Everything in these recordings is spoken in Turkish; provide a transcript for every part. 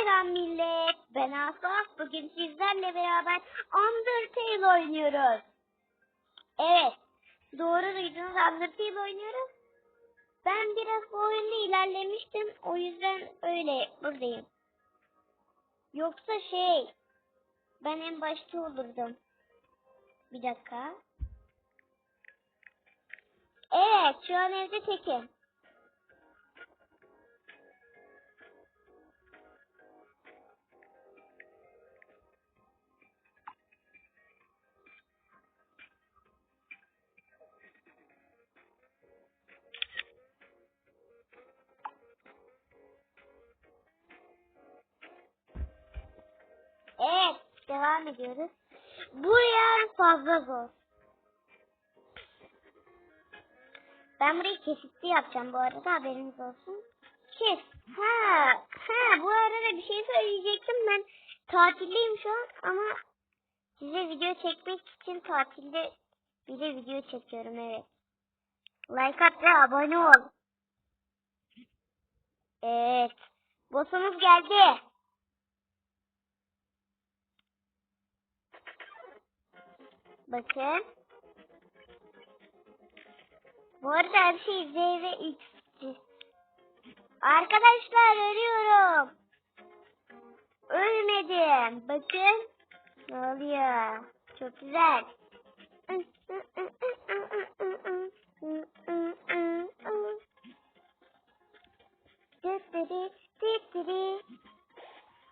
Selam millet. Ben Asaf. Bugün sizlerle beraber Undertale oynuyoruz. Evet. Doğru duydunuz Undertale oynuyoruz. Ben biraz bu oyunda ilerlemiştim. O yüzden öyle buradayım. Yoksa şey. Ben en başta olurdum. Bir dakika. Evet şu an evde tekim. Devam ediyoruz. Bu yer fazla zor. Ben burayı kesitli yapacağım bu arada haberiniz olsun. Kes. Ha, ha bu arada bir şey söyleyecektim ben. Tatildeyim şu an ama size video çekmek için tatilde bir de video çekiyorum evet. Like at ve abone ol. Evet. Boss'umuz geldi. Bakın. Bu arada her şey Z ve X. Arkadaşlar ölüyorum. Ölmedim. Bakın. Ne oluyor? Çok güzel.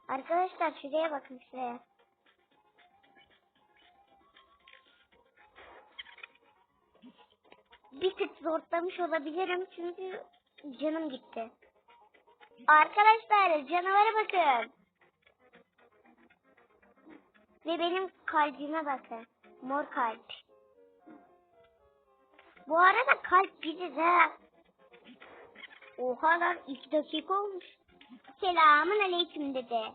Arkadaşlar şuraya bakın şuraya. Bir tık zorlamış olabilirim çünkü canım gitti. Arkadaşlar canavara bakın. Ve benim kalbime bakın. Mor kalp. Bu arada kalp biziz ha. Oha lan iki dakika olmuş. Selamun aleyküm dede.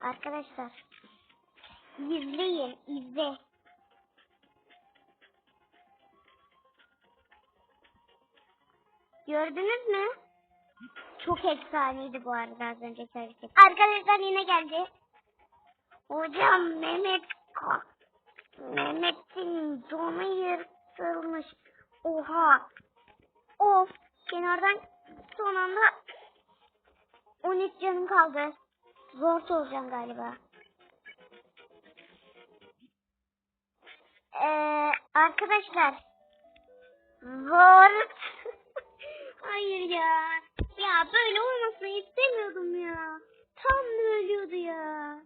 Arkadaşlar. izleyin izle. Gördünüz mü? Çok efsaneydi bu arada az önceki hareket. Arkadaşlar yine geldi. Hocam Mehmet Mehmet'in donu yırtılmış. Oha. Of. Kenardan son anda 13 canım kaldı. Zor olacağım galiba. Ee, arkadaşlar. Zor. Hayır ya. Ya böyle olmasını istemiyordum ya. Tam da ölüyordu ya.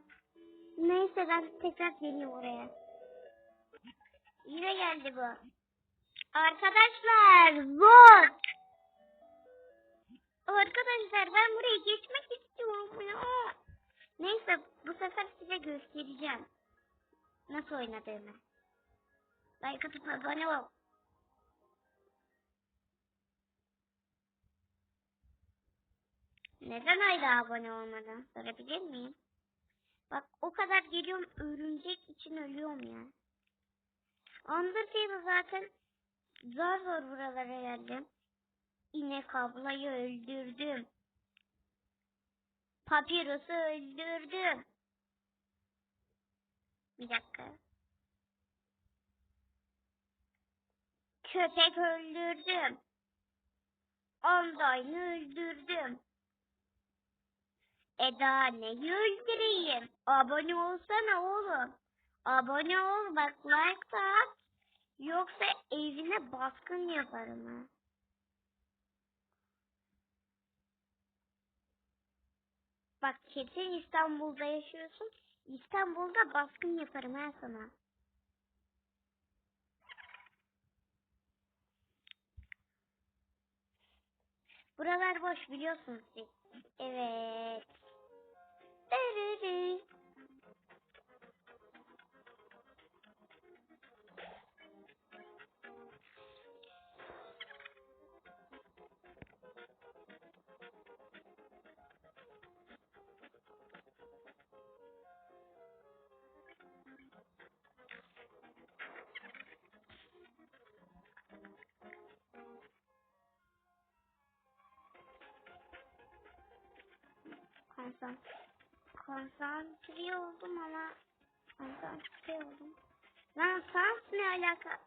Neyse ben tekrar geleyim oraya. Yine geldi bu. Arkadaşlar zor. Arkadaşlar ben burayı geçmek istiyorum ya. Neyse bu sefer size göstereceğim. Nasıl oynadığımı. Like atıp abone ol. Neden hala abone olmadan sorabilir miyim? Bak o kadar geliyorum örümcek için ölüyorum ya. Undertale'ı zaten zor zor buralara geldim. İnek ablayı öldürdüm. Papyrus'u öldürdüm. Bir dakika. Köpek öldürdüm. Ondayını öldürdüm. Eda neyi öldüreyim? Abone olsana oğlum. Abone ol bak like da at. Yoksa evine baskın yaparım ha. Bak kesin İstanbul'da yaşıyorsun. İstanbul'da baskın yaparım ha sana. Buralar boş biliyorsunuz siz. Evet. 哩哩哩。快上！Konsan konsantre oldum ama konsantre oldum. Lan sans ne alaka?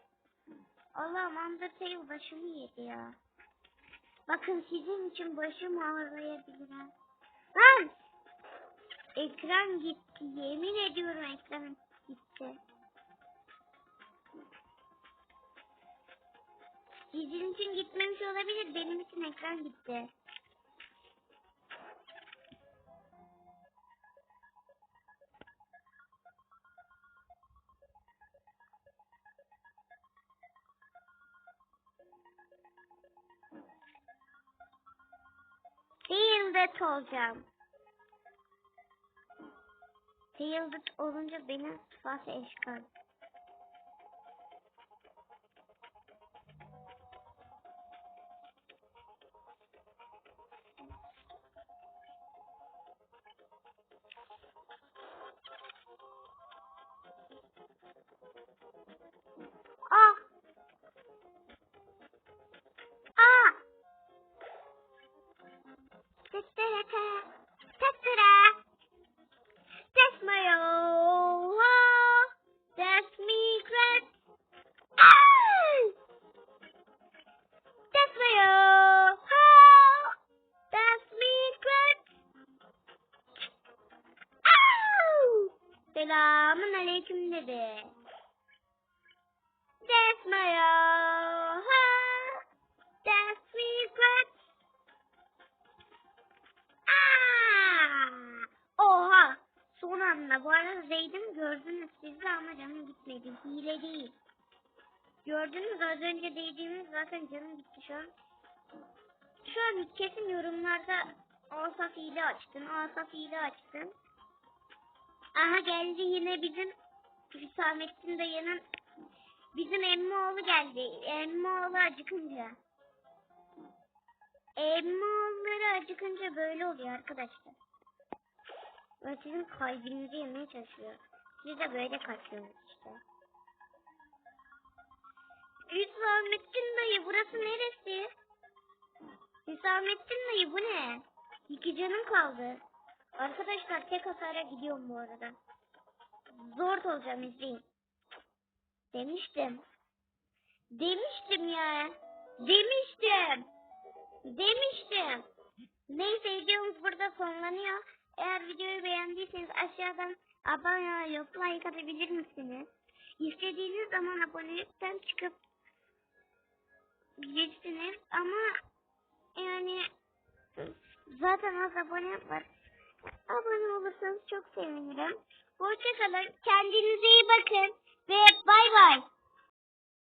Allah'ım Undertale başımı yedi ya. Bakın sizin için başım ağrıyabilir. Lan! Ekran gitti. Yemin ediyorum ekran gitti. Sizin için gitmemiş olabilir. Benim için ekran gitti. Taildet olacağım. Taildet olunca benim sıfatı eşkal. Ama canım gitmedi. Hile değil. Gördünüz az önce değdiğimiz zaten canım gitti şu an. Şu an kesin yorumlarda Asaf hile açtın, Asaf hile açtın. Aha geldi yine bizim Hüsamettin dayının bizim Emmoğlu geldi. Emmoğlu acıkınca. Emmoğulları acıkınca böyle oluyor arkadaşlar. Ve sizin kalbinizi yemeye çalışıyor. Siz de böyle kaçıyorsunuz işte. Hüsamettin dayı burası neresi? Hüsamettin dayı bu ne? İki canım kaldı. Arkadaşlar tek hasara gidiyorum bu arada. Zor olacağım izleyin. Demiştim. Demiştim ya. Demiştim. Demiştim. Neyse videomuz burada sonlanıyor. Eğer videoyu beğendiyseniz aşağıdan abone olup like atabilir misiniz? İstediğiniz zaman abonelikten çıkıp girsiniz ama yani zaten az abone var. Abone olursanız çok sevinirim. Hoşçakalın. Kendinize iyi bakın ve bay bay.